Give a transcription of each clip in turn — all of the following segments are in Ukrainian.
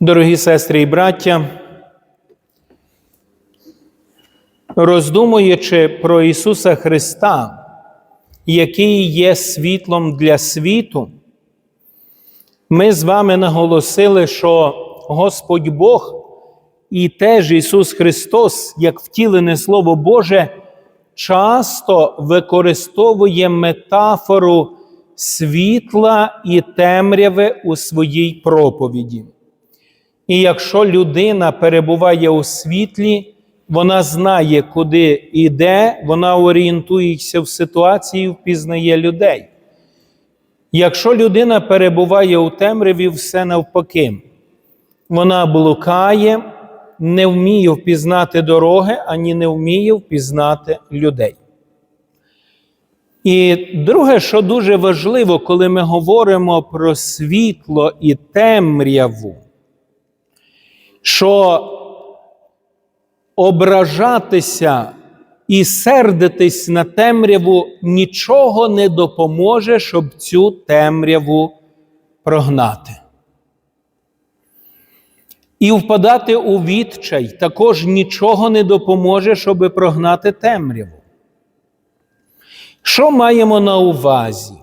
Дорогі сестри і браття, роздумуючи про Ісуса Христа, який є світлом для світу, ми з вами наголосили, що Господь Бог і теж Ісус Христос, як втілене Слово Боже, часто використовує метафору світла і темряви у своїй проповіді. І якщо людина перебуває у світлі, вона знає, куди йде, вона орієнтується в ситуації, впізнає людей. Якщо людина перебуває у темряві, все навпаки, вона блукає, не вміє впізнати дороги, ані не вміє впізнати людей. І друге, що дуже важливо, коли ми говоримо про світло і темряву, що ображатися і сердитись на темряву нічого не допоможе, щоб цю темряву прогнати. І впадати у відчай також нічого не допоможе, щоб прогнати темряву. Що маємо на увазі?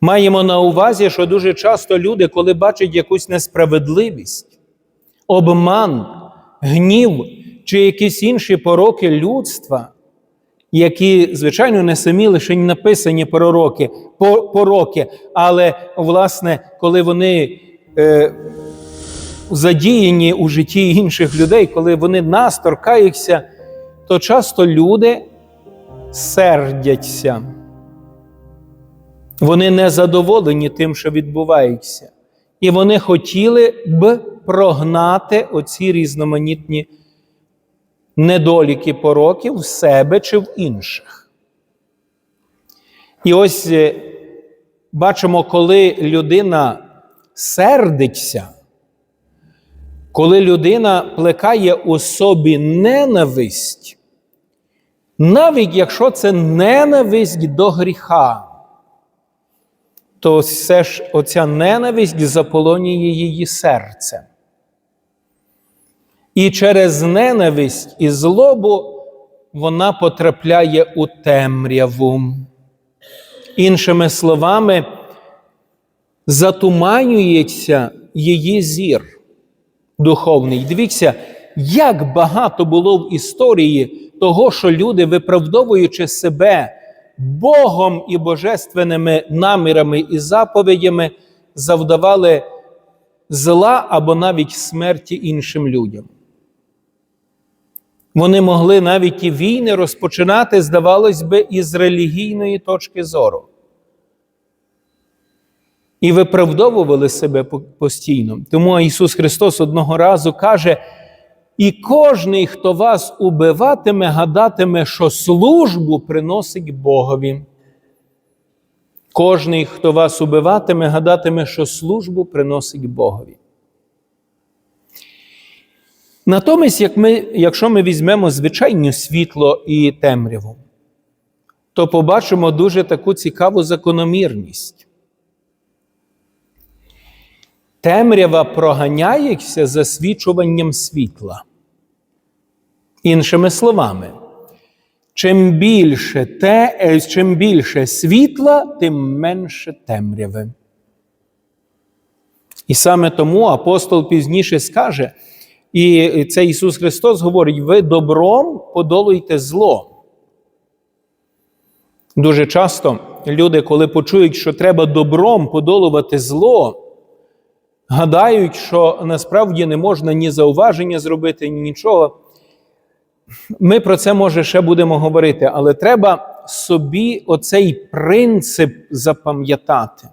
Маємо на увазі, що дуже часто люди, коли бачать якусь несправедливість, обман, гнів чи якісь інші пороки людства, які, звичайно, не самі лише написані пророки, пороки, але, власне, коли вони е, задіяні у житті інших людей, коли вони нас торкаються, то часто люди сердяться. Вони не задоволені тим, що відбувається. І вони хотіли б прогнати оці різноманітні недоліки пороків в себе чи в інших. І ось е, бачимо, коли людина сердиться, коли людина плекає у собі ненависть, навіть якщо це ненависть до гріха, то все ж оця ненависть заполонює її серце. І через ненависть і злобу вона потрапляє у темряву. Іншими словами, затуманюється її зір духовний. Дивіться, як багато було в історії того, що люди, виправдовуючи себе Богом і божественними намірами і заповідями, завдавали зла або навіть смерті іншим людям. Вони могли навіть і війни розпочинати, здавалось би, із релігійної точки зору. І виправдовували себе постійно. Тому Ісус Христос одного разу каже: і кожний, хто вас убиватиме, гадатиме, що службу приносить Богові. Кожний, хто вас убиватиме, гадатиме, що службу приносить Богові. Натомість, як ми, якщо ми візьмемо звичайне світло і темряву, то побачимо дуже таку цікаву закономірність. Темрява проганяється засвічуванням світла. Іншими словами, чим більше те, чим більше світла, тим менше темряви. І саме тому апостол пізніше скаже, і це Ісус Христос говорить: ви добром подолуйте зло. Дуже часто люди, коли почують, що треба добром подолувати зло, гадають, що насправді не можна ні зауваження зробити, ні нічого. Ми про це, може, ще будемо говорити, але треба собі оцей принцип запам'ятати,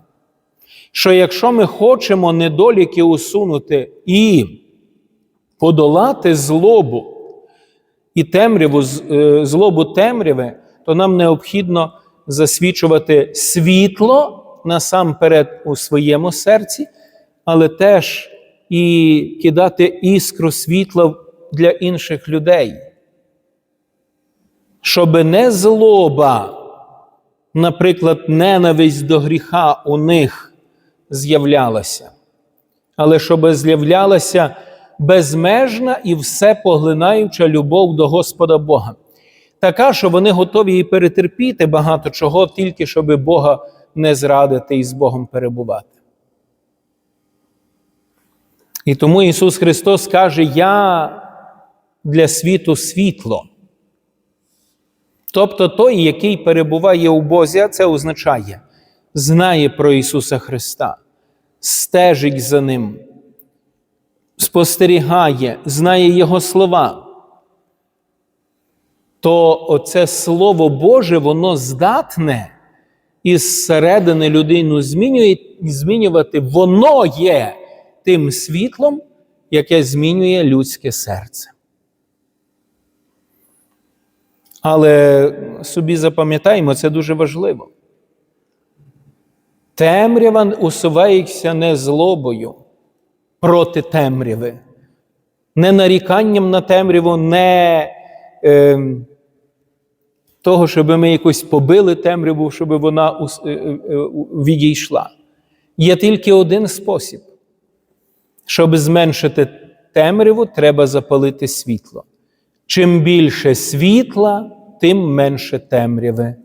що якщо ми хочемо недоліки усунути і подолати злобу і темряву, е, злобу темряви, то нам необхідно засвічувати світло насамперед у своєму серці, але теж і кидати іскру світла для інших людей. Щоб не злоба, наприклад, ненависть до гріха у них з'являлася, але щоб з'являлася безмежна і все поглинаюча любов до Господа Бога. Така, що вони готові і перетерпіти багато чого, тільки щоб Бога не зрадити і з Богом перебувати. І тому Ісус Христос каже: Я для світу світло. Тобто той, який перебуває у Бозі, а це означає, знає про Ісуса Христа, стежить за Ним, спостерігає, знає Його слова, то оце Слово Боже, воно здатне із середини людину змінює, змінювати, воно є тим світлом, яке змінює людське серце. Але собі запам'ятаємо, це дуже важливо. Темрява усувається не злобою проти темряви, не наріканням на темряву, не е, того, щоб ми якось побили темряву, щоб вона ус- е, е, е, відійшла. Є тільки один спосіб. Щоб зменшити темряву, треба запалити світло. Чим більше світла, тим менше темряви.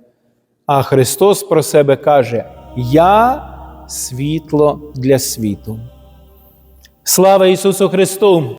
А Христос про себе каже: Я світло для світу. Слава Ісусу Христу!